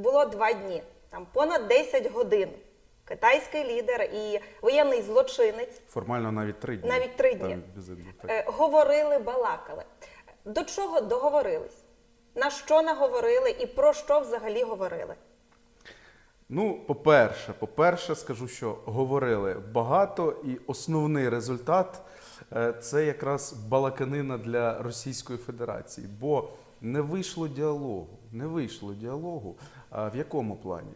було два дні, там понад 10 годин. Китайський лідер і воєнний злочинець Формально навіть три дні. Навіть три дні. Там е, говорили, балакали. До чого договорились? На що наговорили і про що взагалі говорили? Ну, по-перше, по-перше, скажу, що говорили багато, і основний результат е, це якраз балаканина для Російської Федерації, бо не вийшло діалогу. Не вийшло діалогу. В якому плані?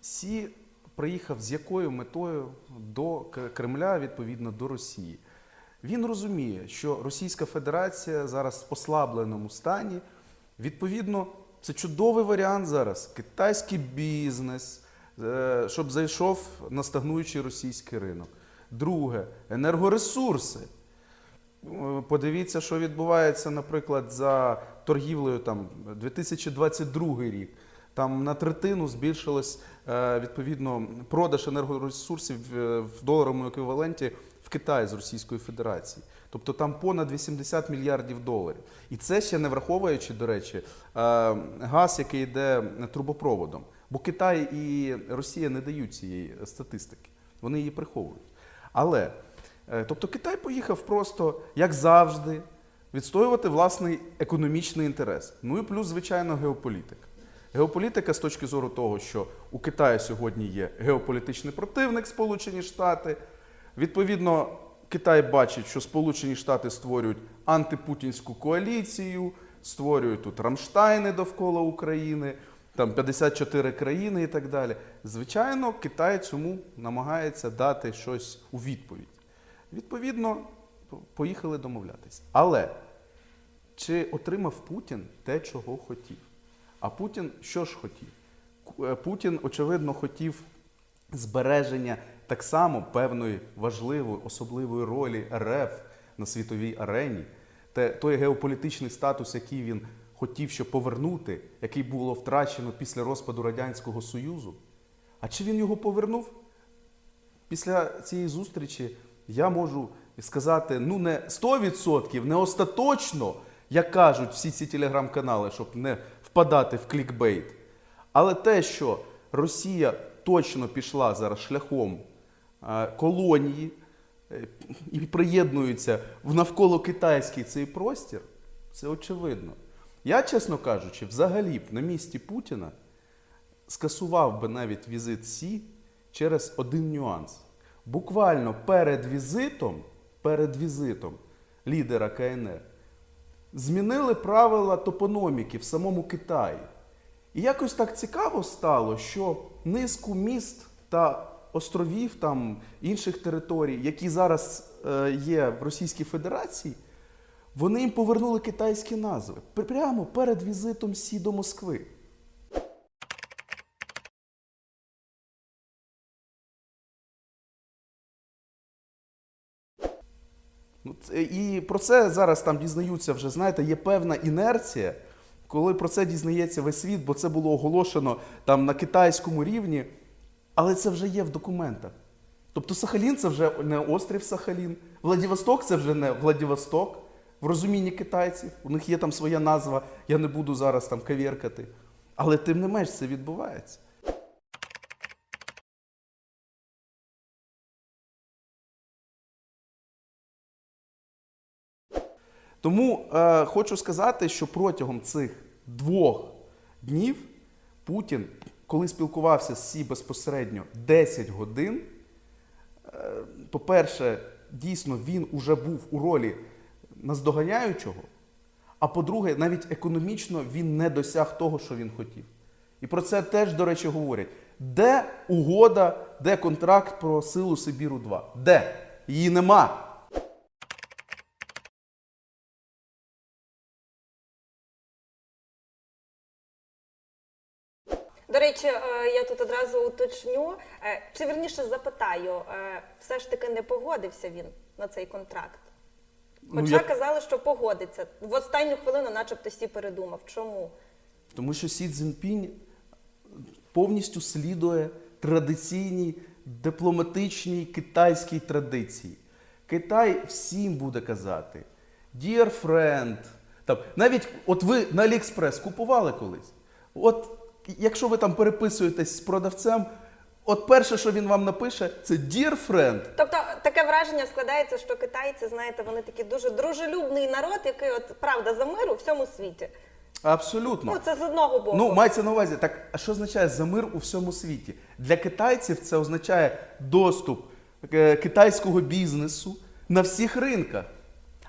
Сі приїхав з якою метою до Кремля, відповідно до Росії. Він розуміє, що Російська Федерація зараз в послабленому стані. Відповідно, це чудовий варіант зараз. Китайський бізнес, е, щоб зайшов на стагнуючий російський ринок. Друге енергоресурси. Е, Подивіться, що відбувається, наприклад, за торгівлею там 2022 рік. Там на третину збільшилось е, відповідно продаж енергоресурсів е, в доларовому еквіваленті в Китаї з Російської Федерації. Тобто там понад 80 мільярдів доларів. І це ще не враховуючи, до речі, е, газ, який йде трубопроводом. Бо Китай і Росія не дають цієї статистики, вони її приховують. Але Тобто Китай поїхав просто, як завжди, відстоювати власний економічний інтерес. Ну і плюс, звичайно, геополітика. Геополітика з точки зору того, що у Китаї сьогодні є геополітичний противник Сполучені Штати. Відповідно, Китай бачить, що Сполучені Штати створюють антипутінську коаліцію, створюють тут Рамштайни довкола України, там 54 країни і так далі. Звичайно, Китай цьому намагається дати щось у відповідь. Відповідно, поїхали домовлятися. Але чи отримав Путін те, чого хотів? А Путін що ж хотів? Е, Путін, очевидно, хотів збереження так само певної важливої особливої ролі РФ на світовій арені, те, той геополітичний статус, який він хотів ще повернути, який було втрачено після розпаду Радянського Союзу. А чи він його повернув? Після цієї зустрічі я можу сказати, ну не 100%, не остаточно, як кажуть всі ці телеграм-канали, щоб не впадати в клікбейт. Але те, що Росія точно пішла зараз шляхом е, колонії е, і приєднується в навколо китайський цей простір, це очевидно. Я, чесно кажучи, взагалі б на місці Путіна скасував би навіть візит Сі через один нюанс. Буквально перед візитом, перед візитом лідера КНР змінили правила топономіки в самому Китаї. І якось так цікаво стало, що низку міст та островів там інших територій, які зараз е, є в Російській Федерації, вони їм повернули китайські назви прямо перед візитом Сі до Москви. І про це зараз там дізнаються вже, знаєте, є певна інерція, коли про це дізнається весь світ, бо це було оголошено там на китайському рівні, але це вже є в документах. Тобто Сахалін це вже не острів Сахалін, Владивосток це вже не Владивосток в розумінні китайців. У них є там своя назва, я не буду зараз там кавіркати. Але тим не менш це відбувається. Тому е, хочу сказати, що протягом цих двох днів Путін, коли спілкувався з Сі безпосередньо 10 годин, е, по-перше, дійсно він уже був у ролі наздоганяючого, а по-друге, навіть економічно він не досяг того, що він хотів. І про це теж, до речі, говорять. Де угода, де контракт про силу Сибіру 2? Де? Її нема. До речі, е, я тут одразу уточню, е, чи верніше запитаю, е, все ж таки не погодився він на цей контракт? Ну, Хоча я- казали, що погодиться. В останню хвилину, начебто, Сі передумав. Чому? Тому що Сі Цзіньпінь повністю слідує традиційній дипломатичній китайській традиції. Китай всім буде казати Dear friend. Там, навіть от ви на Аліекспрес купували колись. От якщо ви там переписуєтесь з продавцем, от перше, що він вам напише, це Dear friend. Тобто таке враження складається, що китайці, знаєте, вони такий дуже дружелюбний народ, який от правда за мир у всьому світі. Абсолютно. Ну це з одного боку. Ну, мається на увазі, так а що означає за мир у всьому світі? Для китайців це означає доступ е, китайського бізнесу на всіх ринках.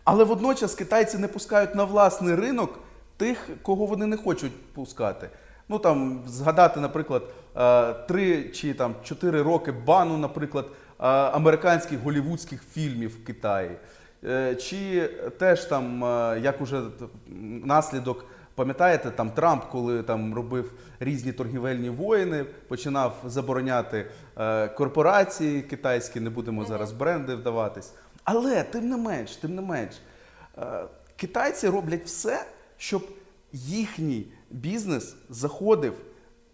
Але водночас китайці не пускають на власний ринок тих, кого вони не хочуть пускати. Ну там згадати, наприклад, е, три чи там чотири роки бану, наприклад, е, американських голівудських фільмів в Китаї. Е, Чи теж там, як уже наслідок, пам'ятаєте, там Трамп, коли там робив різні торгівельні воїни, починав забороняти е, корпорації китайські, не будемо зараз бренди вдаватись. Але тим не менш, тим не менш, е, китайці роблять все, щоб їхній бізнес заходив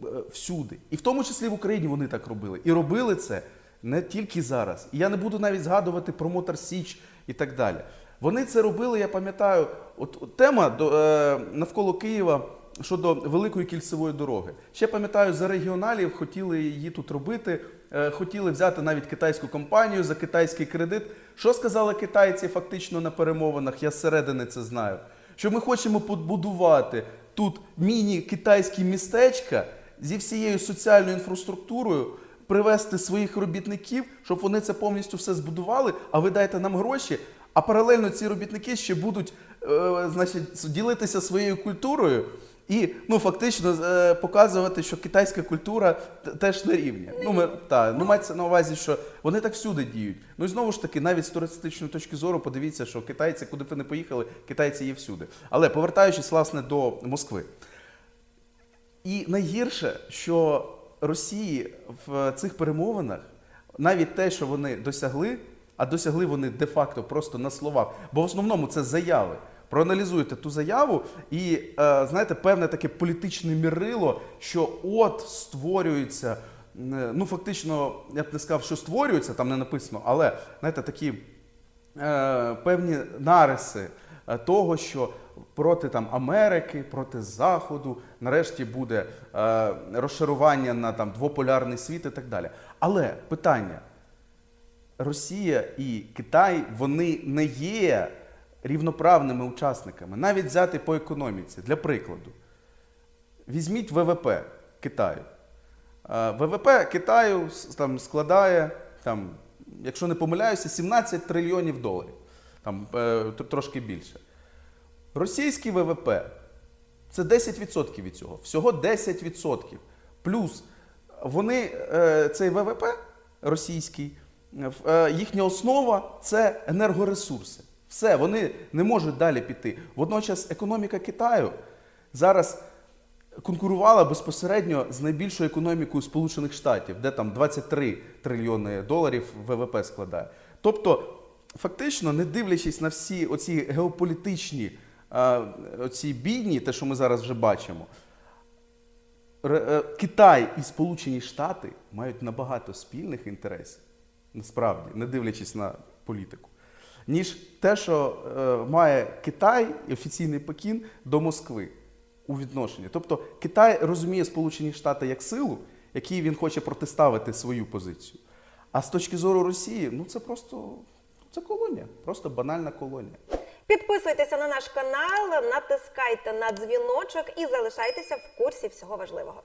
е, всюди. І в тому числі в Україні вони так робили. І робили це не тільки зараз. І я не буду навіть згадувати про Мотор Січ і так далі. Вони це робили, я пам'ятаю, от, от тема до, е, навколо Києва щодо великої кільцевої дороги. Ще пам'ятаю, за регіоналів хотіли її тут робити, е, хотіли взяти навіть китайську компанію за китайський кредит. Що сказали китайці фактично на перемовинах? Я зсередини це знаю. Що ми хочемо побудувати тут міні-китайські містечка зі всією соціальною інфраструктурою, привести своїх робітників, щоб вони це повністю все збудували, а ви дайте нам гроші. А паралельно ці робітники ще будуть е, значить, ділитися своєю культурою і ну, фактично е, показувати, що китайська культура теж на рівні. Ну, ми, та, ну, мається на увазі, що вони так всюди діють. Ну і знову ж таки, навіть з туристичної точки зору, подивіться, що китайці, куди б ви не поїхали, китайці є всюди. Але повертаючись власне до Москви. І найгірше, що Росії в цих перемовинах навіть те, що вони досягли, а досягли вони де-факто просто на словах, бо в основному це заяви. Проаналізуйте ту заяву, і е, знаєте, певне таке політичне мірило, що от створюється. е, Ну, фактично, я б не сказав, що створюється, там не написано, але знаєте, такі е, певні нариси е, того, що проти там Америки, проти Заходу, нарешті буде е, розшарування на там двополярний світ і так далі. Але питання: Росія і Китай вони не є рівноправними учасниками, навіть взяти по економіці. Для прикладу, візьміть ВВП Китаю. ВВП Китаю там складає, там, якщо не помиляюся, 17 трильйонів доларів, там е, трошки більше. Російський ВВП це 10% від цього. Всього 10%. Плюс вони, е, цей ВВП російський, е, їхня основа це енергоресурси. Все, вони не можуть далі піти. Водночас економіка Китаю зараз конкурувала безпосередньо з найбільшою економікою Сполучених Штатів, де там 23 трильйони доларів ВВП складає. Тобто, фактично, не дивлячись на всі оці геополітичні оці бійні, те, що ми зараз вже бачимо, е, Китай і Сполучені Штати мають набагато спільних інтересів, насправді, не дивлячись на політику, ніж те, що е, має Китай і офіційний Пекін до Москви у відношенні. Тобто Китай розуміє Сполучені Штати як силу, якій він хоче протиставити свою позицію. А з точки зору Росії, ну це просто це колонія, просто банальна колонія. Підписуйтеся на наш канал, натискайте на дзвіночок і залишайтеся в курсі всього важливого.